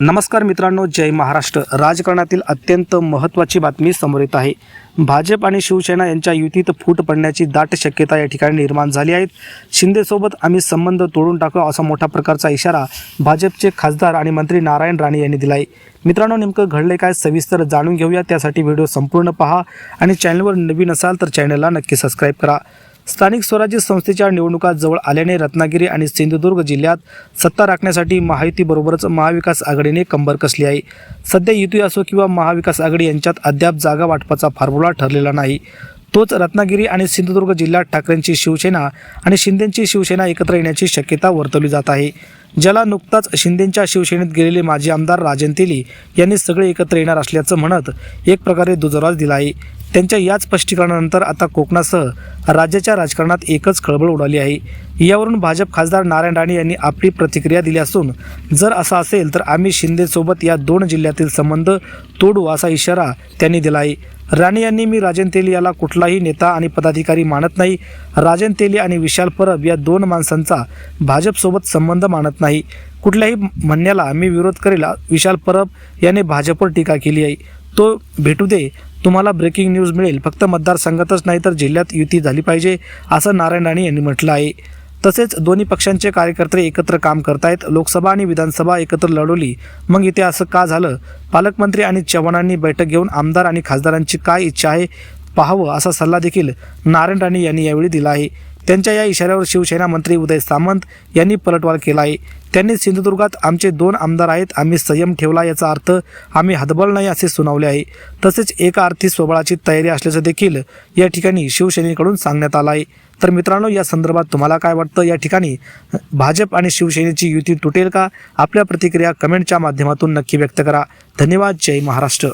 नमस्कार मित्रांनो जय महाराष्ट्र. राजकारणातील अत्यंत महत्त्वाची बातमी समोर येत आहे. भाजप आणि शिवसेना यांच्या युतीत फूट पडण्याची दाट शक्यता या ठिकाणी निर्माण झाली आहेत. शिंदेसोबत आम्ही संबंध तोडून टाकू असा मोठा प्रकारचा इशारा भाजपचे खासदार आणि मंत्री नारायण राणे यांनी दिला आहे मित्रांनो नेमकं घडले काय सविस्तर जाणून घेऊया. त्यासाठी व्हिडिओ संपूर्ण पहा आणि चॅनलवर नवीन असाल तर चॅनलला नक्की सबस्क्राईब करा. स्थानिक स्वराज्य संस्थेच्या निवडणुका जवळ आल्याने रत्नागिरी आणि सिंधुदुर्ग जिल्ह्यात सत्ता राखण्यासाठी महायुतीबरोबरच महाविकास आघाडीने कंबर कसली आहे. सध्या युती असो किंवा महाविकास आघाडी यांच्यात अद्याप जागा वाटपाचा फॉर्म्युला ठरलेला नाही. तोच रत्नागिरी आणि सिंधुदुर्ग जिल्ह्यात ठाकरेंची शिवसेना आणि शिंदेंची शिवसेना एकत्र येण्याची शक्यता वर्तवली जात आहे. ज्याला नुकताच शिंदेंच्या शिवसेनेत गेलेले माजी आमदार राजन तेली यांनी सगळे एकत्र येणार असल्याचं म्हणत एक प्रकारे दुजोरा दिला आहे. त्यांच्या या स्पष्टीकरणानंतर आता कोकणासह राज्याच्या राजकारणात एकच खळबळ उडाली आहे. यावरून भाजप खासदार नारायण राणे यांनी आपली प्रतिक्रिया दिली असून जर असं असेल तर आम्ही शिंदेसोबत या दोन जिल्ह्यातील संबंध तोडू असा इशारा त्यांनी दिला आहे. राणे यांनी मी राजन तेली याला कुठलाही नेता आणि पदाधिकारी मानत नाही. राजन तेली आणि विशाल परब या दोन माणसांचा भाजपसोबत संबंध मानत नाही. कुठल्याही म्हणण्याला मी विरोध करेल विशाल परब याने भाजपवर टीका केली आहे. तो भेटू दे तुम्हाला ब्रेकिंग न्यूज मिळेल. फक्त मतदारसंघातच नाही तर जिल्ह्यात युती झाली पाहिजे असं नारायण राणे यांनी म्हटलं आहे. तसेच दोन्ही पक्षांचे कार्यकर्ते एकत्र काम करतायत. लोकसभा आणि विधानसभा एकत्र लढवली. मग इथे असं का झालं? पालकमंत्री आणि चव्हाणांनी बैठक घेऊन आमदार आणि खासदारांची काय इच्छा आहे पाहावं असा सल्ला देखील नारायण राणे यांनी यावेळी दिला आहे. त्यांच्या या इशाऱ्यावर शिवसेना मंत्री उदय सामंत यांनी पलटवार केला आहे. त्यांनी सिंधुदुर्गात आमचे दोन आमदार आहेत आम्ही संयम ठेवला याचा अर्थ आम्ही हतबल नाही असे सुनावले आहे. तसेच एका अर्थी स्वबळाची तयारी असल्याचं देखील या ठिकाणी शिवसेनेकडून सांगण्यात आलं आहे. तर मित्रांनो या संदर्भात तुम्हाला काय वाटतं? या ठिकाणी भाजप आणि शिवसेनेची युती तुटेल का? आपल्या प्रतिक्रिया कमेंटच्या माध्यमातून नक्की व्यक्त करा. धन्यवाद. जय महाराष्ट्र.